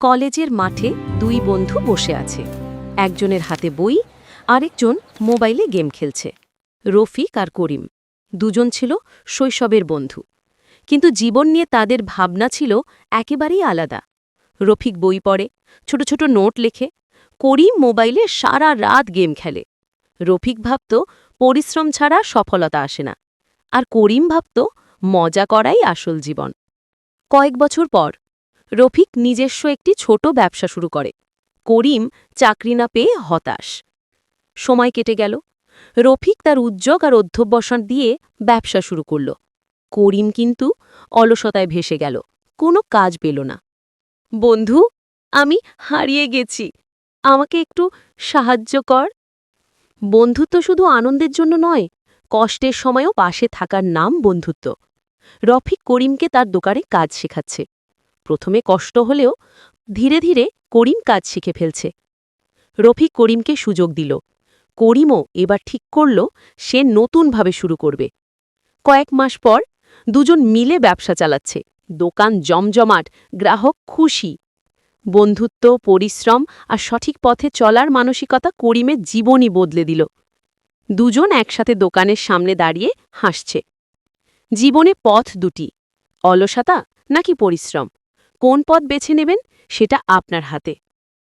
কলেজের মাঠে দুই বন্ধু বসে আছে। একজনের হাতে বই, আরেকজন মোবাইলে গেম খেলছে। রফিক আর করিম। দুজন ছিল শৈশবের বন্ধু। কিন্তু জীবন নিয়ে তাদের ভাবনা ছিল একেবারেই আলাদা। রফিক বই পড়ে, ছোট ছোট নোট লেখে, করিম মোবাইলে সারা রাত গেম খেলে। রফিক ভাবত পরিশ্রম ছাড়া সফলতা আসে না। আর করিম ভাবত মজা করাই আসল জীবন। কয়েক বছর পর রফিক নিজস্ব একটি ছোট ব্যবসা শুরু করে। করিম চাকরি না পেয়ে হতাশ। সময় কেটে গেল। রফিক তার উদ্যোগ আর অধ্যবসান দিয়ে ব্যবসা শুরু করল। করিম কিন্তু অলসতায় ভেসে গেল। কোনো কাজ পেল না। বন্ধু, আমি হারিয়ে গেছি। আমাকে একটু সাহায্য কর। বন্ধুত্ব শুধু আনন্দের জন্য নয়, কষ্টের সময়ও পাশে থাকার নাম বন্ধুত্ব। রফিক করিমকে তার দোকানে কাজ শেখাচ্ছে। প্রথমে কষ্ট হলেও ধীরে ধীরে করিম কাজ শিখে ফেলছে। রফিক করিমকে সুযোগ দিল। করিমও এবার ঠিক করল, সে নতুনভাবে শুরু করবে। কয়েক মাস পর দুজন মিলে ব্যবসা চালাচ্ছে। দোকান জমজমাট, গ্রাহক খুশি। বন্ধুত্ব, পরিশ্রম আর সঠিক পথে চলার মানসিকতা করিমের জীবনই বদলে দিল। দুজন একসাথে দোকানের সামনে দাঁড়িয়ে হাসছে। জীবনে পথ দুটি, অলসতা নাকি পরিশ্রম? কোন পথ বেছে নেবেন সেটা আপনার হাতে।